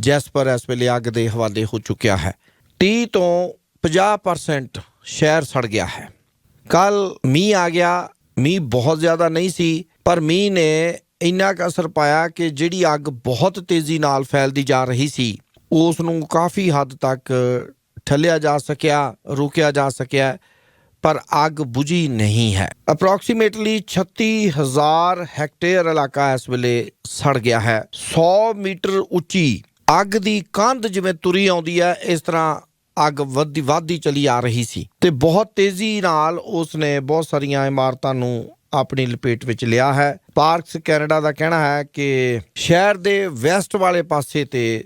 Jasper ਇਸ ਵੇਲੇ ਅੱਗ ਦੇ ਹਵਾਲੇ ਹੋ ਚੁੱਕਿਆ ਹੈ। 30 ਤੋਂ 50% ਸ਼ਹਿਰ ਸੜ ਗਿਆ ਹੈ। ਕੱਲ ਮੀਂਹ ਆ ਗਿਆ। ਮੀਂਹ ਬਹੁਤ ਜ਼ਿਆਦਾ ਨਹੀਂ ਸੀ, ਪਰ ਮੀਂਹ ਨੇ ਇੰਨਾ ਕੁ ਅਸਰ ਪਾਇਆ ਕਿ ਜਿਹੜੀ ਅੱਗ ਬਹੁਤ ਤੇਜ਼ੀ ਨਾਲ ਫੈਲਦੀ ਜਾ ਰਹੀ ਸੀ, ਉਸ ਨੂੰ ਕਾਫੀ ਹੱਦ ਤੱਕ ਠੱਲਿਆ ਜਾ ਸਕਿਆ, ਰੋਕਿਆ ਜਾ ਸਕਿਆ, ਪਰ ਅੱਗ ਬੁਝੀ ਨਹੀਂ ਹੈ। ਅਪਰੋਕਸੀਮੇਟਲੀ 36000 ਹੈਕਟੇਅਰ ਇਲਾਕਾ ਇਸ ਵੇਲੇ ਸੜ ਗਿਆ ਹੈ। 100 ਮੀਟਰ ਉੱਚੀ ਅੱਗ ਦੀ ਕੰਧ ਜਿਵੇਂ ਤੁਰੀ ਆਉਂਦੀ ਹੈ, ਇਸ ਤਰ੍ਹਾਂ ਅੱਗ ਵੱਧਦੀ ਵੱਧਦੀ ਚਲੀ ਆ ਰਹੀ ਸੀ। ਤੇ ਬਹੁਤ ਤੇਜ਼ੀ ਨਾਲ ਉਸ ਨੇ ਬਹੁਤ ਸਾਰੀਆਂ ਇਮਾਰਤਾਂ ਨੂੰ ਆਪਣੀ ਲਪੇਟ ਵਿੱਚ ਲਿਆ ਹੈ। ਪਾਰਕਸ ਕੈਨੇਡਾ ਦਾ ਕਹਿਣਾ ਹੈ ਕਿ ਸ਼ਹਿਰ ਦੇ ਵੈਸਟ ਵਾਲੇ ਪਾਸੇ ਤੇ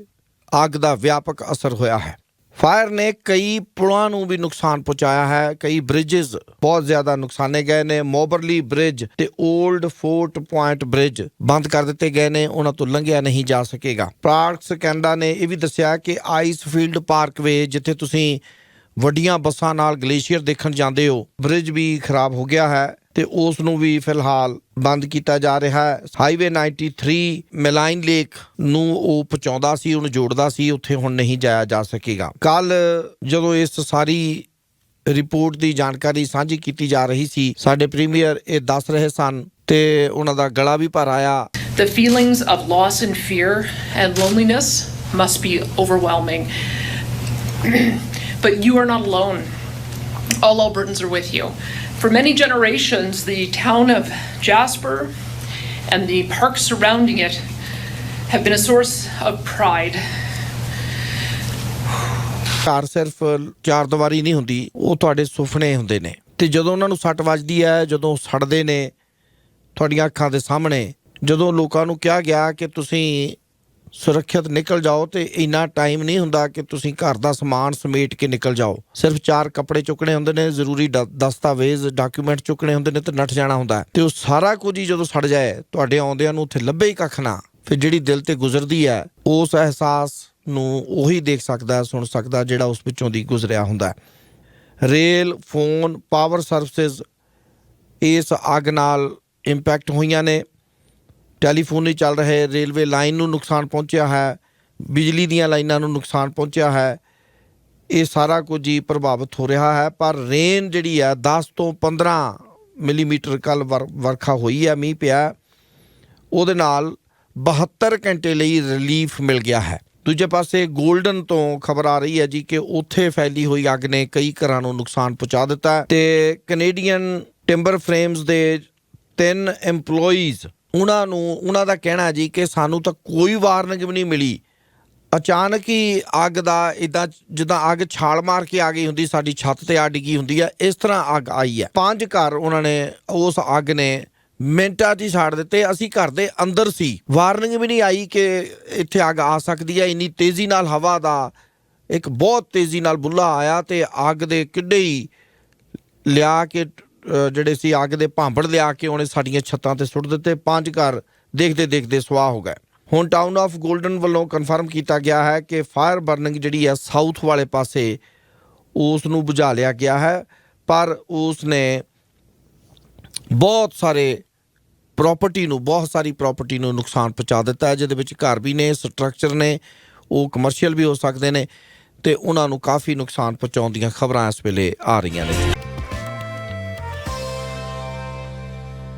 ਅੱਗ ਦਾ ਵਿਆਪਕ ਅਸਰ ਹੋਇਆ ਹੈ। ਫਾਇਰ ਨੇ ਕਈ ਪੁਲਾਂ ਨੂੰ ਵੀ ਨੁਕਸਾਨ ਪਹੁੰਚਾਇਆ ਹੈ। ਕਈ ਬ੍ਰਿਜਸ ਬਹੁਤ ਜ਼ਿਆਦਾ ਨੁਕਸਾਨੇ ਗਏ ਨੇ। ਮੋਬਰਲੀ ਬ੍ਰਿਜ ਤੇ 올ਡ ਫੋਰਟ ਪੁਆਇੰਟ ਬ੍ਰਿਜ ਬੰਦ ਕਰ ਦਿੱਤੇ ਗਏ ਨੇ। ਉਹਨਾਂ ਤੋਂ ਲੰਘਿਆ ਨਹੀਂ ਜਾ ਸਕੇਗਾ। ਪਾਰਕਸ ਕੈਨੇਡਾ ਨੇ, ਇਹ ਵੀ ਦੱਸਿਆ ਕਿ ਆਈਸ ਫੀਲਡ ਪਾਰਕਵੇ ਜਿੱਥੇ ਤੁਸੀਂ ਵੱਡੀਆਂ ਬੱਸਾਂ ਨਾਲ ਗਲੇਸ਼ੀਅਰ ਦੇਖਣ ਜਾਂਦੇ ਹੋ ਬ੍ਰਿਜ ਵੀ ਖਰਾਬ ਹੋ ਗਿਆ ਹੈ। ਤੇ ਉਸ ਨੂੰ ਵੀ ਫਿਲਹਾਲ ਬੰਦ ਕੀਤਾ ਜਾ ਰਿਹਾ ਹੈ ਹਾਈਵੇ 93 ਮੈਲਾਈਨ ਲੇਕ ਨੂੰ ਉਹ ਪਹੁੰਚਾਉਂਦਾ ਸੀ, ਉਹਨੂੰ ਜੋੜਦਾ ਸੀ, ਉੱਥੇ ਹੁਣ ਨਹੀਂ ਜਾਇਆ ਜਾ ਸਕੇਗਾ ਕੱਲ ਜਦੋਂ ਇਸ ਸਾਰੀ ਰਿਪੋਰਟ ਦੀ ਜਾਣਕਾਰੀ ਸਾਂਝੀ ਕੀਤੀ ਜਾ ਰਹੀ ਸੀ, ਸਾਡੇ ਪ੍ਰੀਮੀਅਰ ਇਹ ਦੱਸ ਰਹੇ ਸਨ ਤੇ ਉਹਨਾਂ ਦਾ ਗਲਾ ਵੀ ਭਰ ਆਇਆ The feelings of loss and fear and loneliness must be overwhelming. but you are not alone. All Albertans are with you. For many generations, the town of Jasper and the parks surrounding it have been a source of pride. ਘਰ ਸਿਰਫ ਚਾਰ ਦੀਵਾਰੀ ਨਹੀਂ ਹੁੰਦੀ ਉਹ ਤੁਹਾਡੇ ਸੁਪਨੇ ਹੁੰਦੇ ਨੇ ਤੇ ਜਦੋਂ ਉਹਨਾਂ ਨੂੰ ਸੱਟ ਵੱਜਦੀ ਹੈ ਜਦੋਂ ਸੜਦੇ ਨੇ ਤੁਹਾਡੀਆਂ ਅੱਖਾਂ ਦੇ ਸਾਹਮਣੇ ਜਦੋਂ ਲੋਕਾਂ ਨੂੰ ਕਿਹਾ ਗਿਆ ਕਿ ਤੁਸੀਂ ਸੁਰੱਖਿਅਤ ਨਿਕਲ ਜਾਓ ਤੇ ਇੰਨਾ ਟਾਈਮ ਨਹੀਂ ਹੁੰਦਾ ਕਿ ਤੁਸੀਂ ਘਰ ਦਾ ਸਮਾਨ ਸਮੇਟ ਕੇ ਨਿਕਲ ਜਾਓ। ਸਿਰਫ ਚਾਰ ਕੱਪੜੇ ਚੁੱਕਣੇ ਹੁੰਦੇ ਨੇ, ਜ਼ਰੂਰੀ ਦ- ਦਸਤਾਵੇਜ਼ ਡਾਕੂਮੈਂਟ ਚੁੱਕਣੇ ਹੁੰਦੇ ਨੇ ਤੇ ਨੱਠ ਜਾਣਾ ਹੁੰਦਾ ਹੈ। ਤੇ ਉਹ ਸਾਰਾ ਕੁਝ ਹੀ ਜਦੋਂ ਸੜ ਜਾਏ, ਤੁਹਾਡੇ ਆਉਂਦਿਆਂ ਨੂੰ ਉੱਥੇ ਲੱਭੇ ਹੀ ਕੱਖ ਨਾ। ਫਿਰ ਜਿਹੜੀ ਦਿਲ ਤੇ ਗੁਜ਼ਰਦੀ ਹੈ, ਉਸ ਅਹਿਸਾਸ ਨੂੰ ਉਹੀ ਦੇਖ ਸਕਦਾ, ਸੁਣ ਸਕਦਾ ਜਿਹੜਾ ਉਸ ਵਿੱਚੋਂ ਦੀ ਗੁਜ਼ਰਿਆ ਹੁੰਦਾ ਰੇਲ, ਫੋਨ ਪਾਵਰ ਸਰਵਿਸਿਜ਼ ਇਸ ਅੱਗ ਨਾਲ ਇੰਪੈਕਟ ਹੋਈਆਂ ਨੇ। ਟੈਲੀਫੋਨ ਨਹੀਂ ਚੱਲ ਰਹੇ ਰੇਲਵੇ ਲਾਈਨ ਨੂੰ ਨੁਕਸਾਨ ਪਹੁੰਚਿਆ ਹੈ, ਬਿਜਲੀ ਦੀਆਂ ਲਾਈਨਾਂ ਨੂੰ ਨੁਕਸਾਨ ਪਹੁੰਚਿਆ ਹੈ, ਇਹ ਸਾਰਾ ਕੁਝ ਹੀ ਪ੍ਰਭਾਵਿਤ ਹੋ ਰਿਹਾ ਹੈ, ਪਰ ਰੇਨ ਜਿਹੜੀ ਹੈ 10 ਤੋਂ 15 ਮਿਲੀਮੀਟਰ ਕੱਲ ਵਰਖਾ ਹੋਈ ਹੈ, ਮੀਂਹ ਪਿਆ ਉਹਦੇ ਨਾਲ 72 ਘੰਟੇ ਲਈ ਰਿਲੀਫ ਮਿਲ ਗਿਆ ਹੈ। ਦੂਜੇ ਪਾਸੇ 골ਡਨ ਤੋਂ ਖਬਰ ਆ ਰਹੀ ਹੈ ਜੀ ਕਿ ਉੱਥੇ ਫੈਲੀ ਹੋਈ ਅੱਗ ਨੇ ਕਈ ਘਰਾਂ ਨੂੰ ਨੁਕਸਾਨ ਪਹੁੰਚਾ ਦਿੱਤਾ ਹੈ ਤੇ ਕੈਨੇਡੀਅਨ ਟਿੰਬਰ ਫਰੇਮਸ ਦੇ ਤਿੰਨ EMPLOYEES ਉਹਨਾਂ ਨੂੰ, ਉਹਨਾਂ ਦਾ ਕਹਿਣਾ ਜੀ ਕਿ ਸਾਨੂੰ ਤਾਂ ਕੋਈ ਵਾਰਨਿੰਗ ਵੀ ਨਹੀਂ ਮਿਲੀ। ਅਚਾਨਕ ਹੀ ਅੱਗ ਦਾ ਇਦਾਂ ਜਿੱਦਾਂ ਅੱਗ ਛਾਲ ਮਾਰ ਕੇ ਆ ਗਈ ਹੁੰਦੀ, ਸਾਡੀ ਛੱਤ ਤੇ ਆ ਡਿੱਗੀ ਹੁੰਦੀ ਹੈ ਇਸ ਤਰ੍ਹਾਂ ਅੱਗ ਆਈ ਹੈ ਪੰਜ ਘਰ ਉਹਨਾਂ ਨੇ ਉਸ ਅੱਗ ਨੇ ਮਿੰਟਾਂ 'ਚ ਹੀ ਸਾੜ ਦਿੱਤੇ। ਅਸੀਂ ਘਰ ਦੇ ਅੰਦਰ ਸੀ। ਵਾਰਨਿੰਗ ਵੀ ਨਹੀਂ ਆਈ ਕਿ ਇੱਥੇ ਅੱਗ ਆ ਸਕਦੀ ਹੈ ਇੰਨੀ ਤੇਜ਼ੀ ਨਾਲ ਹਵਾ ਦਾ ਇੱਕ ਬਹੁਤ ਤੇਜ਼ੀ ਨਾਲ ਬੁੱਲਾ ਆਇਆ ਤੇ ਅੱਗ ਦੇ ਕਿੱਡੇ ਹੀ ਲਿਆ ਕੇ ਜਿਹੜੇ ਸੀ ਅੱਗ ਦੇ ਭਾਂਬੜ ਲਿਆ ਕੇ ਉਹਨੇ ਸਾਡੀਆਂ ਛੱਤਾਂ ਤੇ ਸੁੱਟ ਦਿੱਤੇ। ਪੰਜ ਘਰ ਦੇਖਦੇ ਦੇਖਦੇ ਸਵਾਹ ਹੋ ਗਏ। ਹੁਣ ਟਾਊਨ ਆਫ 골ਡਨ ਵੱਲੋਂ ਕਨਫਰਮ ਕੀਤਾ ਗਿਆ ਹੈ ਕਿ ਫਾਇਰ ਬਰਨਿੰਗ ਜਿਹੜੀ ਹੈ ਸਾਊਥ ਵਾਲੇ ਪਾਸੇ ਉਸ ਨੂੰ ਬੁਝਾ ਲਿਆ ਗਿਆ ਹੈ। ਪਰ ਉਸ ਨੇ ਬਹੁਤ ਸਾਰੇ ਪ੍ਰਾਪਰਟੀ ਨੂੰ, ਬਹੁਤ ਸਾਰੀ ਪ੍ਰਾਪਰਟੀ ਨੂੰ ਨੁਕਸਾਨ ਪਹੁੰਚਾ ਦਿੱਤਾ ਹੈ, ਜਿਹਦੇ ਵਿੱਚ ਘਰ ਵੀ ਨੇ ਸਟਰਕਚਰ ਨੇ, ਉਹ ਕਮਰਸ਼ੀਅਲ ਵੀ ਹੋ ਸਕਦੇ ਨੇ ਤੇ ਉਹਨਾਂ ਨੂੰ ਕਾਫੀ ਨੁਕਸਾਨ ਪਹੁੰਚਾਉਣ ਦੀਆਂ ਖਬਰਾਂ ਇਸ ਵੇਲੇ ਆ ਰਹੀਆਂ ਨੇ।